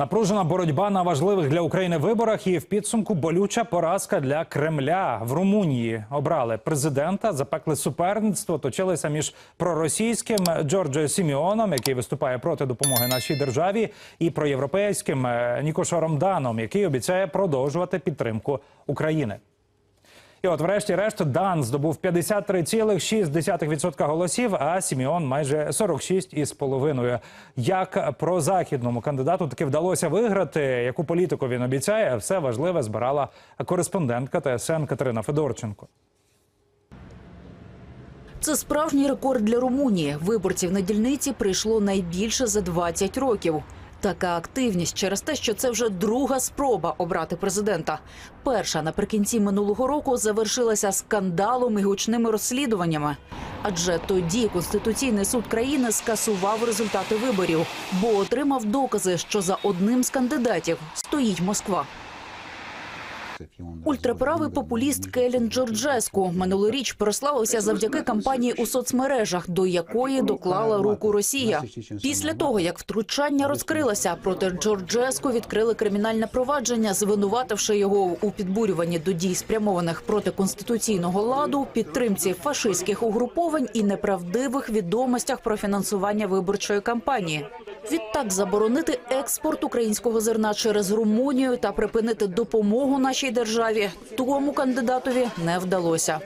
Напружена боротьба на важливих для України виборах і в підсумку болюча поразка для Кремля в Румунії. Обрали президента, запекли суперництво, точилися між проросійським Джорджо Сіміоном, який виступає проти допомоги нашій державі, і проєвропейським е, Нікошором Даном, який обіцяє продовжувати підтримку України. І от, врешті-решт, Дан здобув 53,6% голосів, а Сіміон майже 46,5%. Як прозахідному кандидату таки вдалося виграти, яку політику він обіцяє, все важливе збирала кореспондентка ТСН Катерина Федорченко. Це справжній рекорд для Румунії. Виборців на дільниці прийшло найбільше за 20 років. Така активність через те, що це вже друга спроба обрати президента. Перша наприкінці минулого року завершилася скандалом і гучними розслідуваннями. Адже тоді Конституційний суд країни скасував результати виборів, бо отримав докази, що за одним з кандидатів стоїть Москва. Ультраправий популіст Келін Джорджеску минулоріч прославився завдяки кампанії у соцмережах, до якої доклала руку Росія. Після того, як втручання розкрилося, проти Джорджеску відкрили кримінальне провадження, звинувативши його у підбурюванні до дій, спрямованих проти конституційного ладу, підтримці фашистських угруповань і неправдивих відомостях про фінансування виборчої кампанії. Відтак заборонити експорт українського зерна через Румунію та припинити допомогу нашій державі тому кандидатові не вдалося.